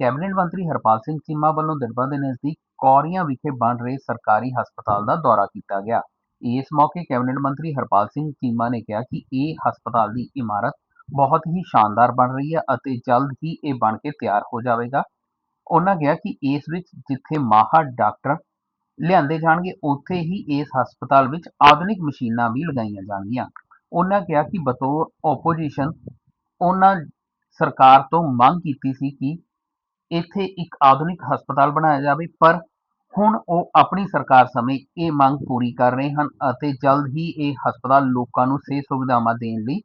Cabinet ਮੰਤਰੀ ਹਰਪਾਲ ਸਿੰਘ ਚੀਮਾ ਵੱਲੋਂ ਦਿੜਬਾ ਦੇ ਨਜ਼ਦੀਕ ਕੌਰੀਆਂ ਵਿਖੇ ਬਣ ਰਹੇ ਸਰਕਾਰੀ ਹਸਪਤਾਲ ਦਾ ਦੌਰਾ ਕੀਤਾ ਗਿਆ। ਇਸ ਮੌਕੇ ਕੈਬਨਿਟ ਮੰਤਰੀ ਹਰਪਾਲ ਸਿੰਘ ਚੀਮਾ ਨੇ ਕਿਹਾ ਕਿ ਇਹ ਹਸਪਤਾਲ ਦੀ ਇਮਾਰਤ ਬਹੁਤ ਹੀ ਸ਼ਾਨਦਾਰ ਬਣ ਰਹੀ ਹੈ ਅਤੇ ਜਲਦ ਹੀ ਇਹ ਬਣ ਕੇ ਤਿਆਰ ਹੋ ਜਾਵੇਗਾ। ਉਹਨਾਂ ਕਿਹਾ ਕਿ ਇਸ ਵਿੱਚ ਜਿੱਥੇ ਮਾਹਰ ਡਾਕਟਰ ਲਿਆਂਦੇ ਜਾਣਗੇ, ਉੱਥੇ ਹੀ ਇਸ ਹਸਪਤਾਲ ਵਿੱਚ ਆਧੁਨਿਕ ਮਸ਼ੀਨਾਂ ਵੀ ਲਗਾਈਆਂ ਜਾਣਗੀਆਂ। ਉਹਨਾਂ ਕਿਹਾ ਕਿ ਬਤੌਰ ਆਪੋਜੀਸ਼ਨ ਉਹਨਾਂ ਸਰਕਾਰ ਤੋਂ ਮੰਗ ਕੀਤੀ ਸੀ ਕਿ ਇੱਥੇ ਇੱਕ ਆਧੁਨਿਕ ਹਸਪਤਾਲ ਬਣਾਇਆ ਜਾਵੇ, ਪਰ ਹੁਣ ਉਹ ਆਪਣੀ ਸਰਕਾਰ ਸਮੇਂ ਇਹ ਮੰਗ ਪੂਰੀ ਕਰ ਰਹੇ ਹਨ ਅਤੇ ਜਲਦ ਹੀ ਇਹ ਹਸਪਤਾਲ ਲੋਕਾਂ ਨੂੰ ਸਿਹਤ ਸੁਵਿਧਾਵਾਂ ਦੇਣ ਲਈ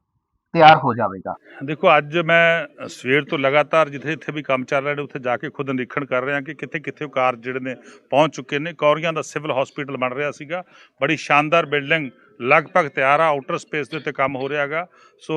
ਤਿਆਰ ਹੋ ਜਾਵੇਗਾ। ਦੇਖੋ, ਅੱਜ ਮੈਂ ਸਵੇਰ ਤੋਂ ਲਗਾਤਾਰ ਜਿੱਥੇ ਜਿੱਥੇ ਵੀ ਕੰਮ ਚੱਲ ਰਿਹਾ ਨੇ, ਉੱਥੇ ਜਾ ਕੇ ਖੁਦ ਨਿਰੀਖਣ ਕਰ ਰਿਹਾ ਕਿ ਕਿੱਥੇ ਕਿੱਥੇ ਕਾਰਜ ਜਿਹੜੇ ਨੇ ਪਹੁੰਚ ਚੁੱਕੇ ਨੇ। ਕੌਰੀਆਂ ਦਾ ਸਿਵਲ ਹਸਪੀਟਲ ਬਣ ਰਿਹਾ ਸੀਗਾ। ਬੜੀ ਸ਼ਾਨਦਾਰ ਬਿਲਡਿੰਗ, ਲਗਭਗ ਤਿਆਰ ਆ ਆਊਟਰ ਸਪੇਸ ਦੇ ਉੱਤੇ ਕੰਮ ਹੋ ਰਿਹਾਗਾ ਸੋ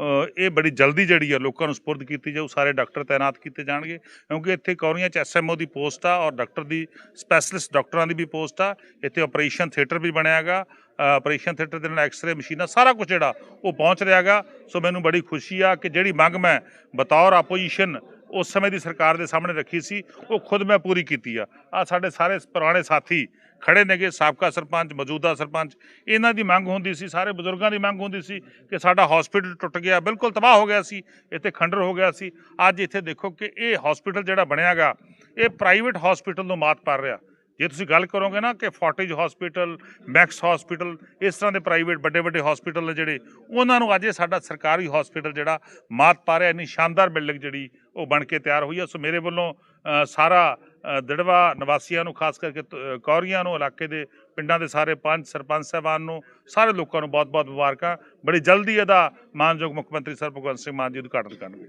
ਇਹ ਬੜੀ ਜਲਦੀ ਜਿਹੜੀ ਆ ਲੋਕਾਂ ਨੂੰ ਸਪੁਰਦ ਕੀਤੀ ਜਾਊ, ਸਾਰੇ ਡਾਕਟਰ ਤਾਇਨਾਤ ਕੀਤੇ ਜਾਣਗੇ, ਕਿਉਂਕਿ ਇੱਥੇ ਕੌਰੀਆਂ ਚ ਐਸਐਮਓ ਦੀ ਪੋਸਟ ਆ ਔਰ ਡਾਕਟਰ ਦੀ ਸਪੈਸ਼ਲਿਸਟ ਡਾਕਟਰਾਂ ਦੀ ਵੀ ਪੋਸਟ ਆ, ਇੱਥੇ ਆਪਰੇਸ਼ਨ ਥੀਏਟਰ ਵੀ ਬਣਿਆਗਾ ਆਪਰੇਸ਼ਨ ਥੀਏਟਰ ਦੇ ਨਾਲ ਐਕਸ-ਰੇ ਮਸ਼ੀਨਾਂ ਸਾਰਾ ਕੁਝ ਜਿਹੜਾ ਉਹ ਪਹੁੰਚ ਰਿਹਾਗਾ ਸੋ ਮੈਨੂੰ ਬੜੀ ਖੁਸ਼ੀ ਆ ਕਿ ਜਿਹੜੀ ਮੰਗ ਮੈਂ ਬਤੌਰ ਆਪੋਜੀਸ਼ਨ ਉਸ ਸਮੇਂ ਦੀ ਸਰਕਾਰ ਦੇ ਸਾਹਮਣੇ ਰੱਖੀ ਸੀ, ਉਹ ਖੁਦ ਮੈਂ ਪੂਰੀ ਕੀਤੀ ਆ। ਆ ਸਾਡੇ ਸਾਰੇ ਪੁਰਾਣੇ ਸਾਥੀ ਖੜੇ ਨੇਗੇ, ਸਾਬਕਾ ਸਰਪੰਚ, ਮੌਜੂਦਾ ਸਰਪੰਚ। ਇਹਨਾਂ ਦੀ ਮੰਗ ਹੁੰਦੀ ਸੀ, ਸਾਰੇ ਬਜ਼ੁਰਗਾਂ ਦੀ ਮੰਗ ਹੁੰਦੀ ਸੀ ਕਿ ਸਾਡਾ ਹਸਪੀਟਲ ਟੁੱਟ ਗਿਆ, ਬਿਲਕੁਲ ਤਬਾਹ ਹੋ ਗਿਆ ਸੀ, ਇੱਥੇ ਖੰਡਰ ਹੋ ਗਿਆ ਸੀ। ਅੱਜ ਇੱਥੇ ਦੇਖੋ ਕਿ ਇਹ ਹਸਪੀਟਲ ਜਿਹੜਾ ਬਣਿਆਗਾ ਇਹ ਪ੍ਰਾਈਵੇਟ ਹਸਪੀਟਲ ਨੂੰ ਮਾਤ ਪਾ ਰਿਹਾ। ਜੇ ਤੁਸੀਂ ਗੱਲ ਕਰੋਗੇ ਨਾ ਕਿ ਫੋਰਟਿਜ ਹਸਪੀਟਲ ਮੈਕਸ ਹਸਪੀਟਲ ਇਸ ਤਰ੍ਹਾਂ ਦੇ ਪ੍ਰਾਈਵੇਟ ਵੱਡੇ ਵੱਡੇ ਹਸਪੀਟਲ ਨੇ ਜਿਹੜੇ, ਉਹਨਾਂ ਨੂੰ ਅੱਜ ਇਹ ਸਾਡਾ ਸਰਕਾਰੀ ਹਸਪੀਟਲ ਜਿਹੜਾ ਮਾਤ ਪਾ ਰਿਹਾ, ਇੰਨੀ ਸ਼ਾਨਦਾਰ ਬਿਲਡਿੰਗ ਜਿਹੜੀ ਉਹ ਬਣ ਕੇ ਤਿਆਰ ਹੋਈ ਹੈ। ਸੋ ਮੇਰੇ ਵੱਲੋਂ ਸਾਰਾ ਅ, ਦਿੜਵਾ ਨਿਵਾਸੀਆਂ ਨੂੰ ਖਾਸ ਕਰਕੇ ਕੌਰੀਆਂ ਨੂੰ ਇਲਾਕੇ ਦੇ ਪਿੰਡਾਂ ਦੇ ਸਾਰੇ ਪੰਚ ਸਰਪੰਚ ਸਾਹਿਬਾਨ ਨੂੰ ਸਾਰੇ ਲੋਕਾਂ ਨੂੰ ਬਹੁਤ-ਬਹੁਤ ਮੁਬਾਰਕਾਂ। ਬੜੀ ਜਲਦੀ ਇਹਦਾ ਮਾਨਯੋਗ ਮੁੱਖ ਮੰਤਰੀ ਸਰ ਭਗਵੰਤ ਸਿੰਘ ਮਾਨ ਜੀ ਉਦਘਾਟਨ ਕਰਨਗੇ।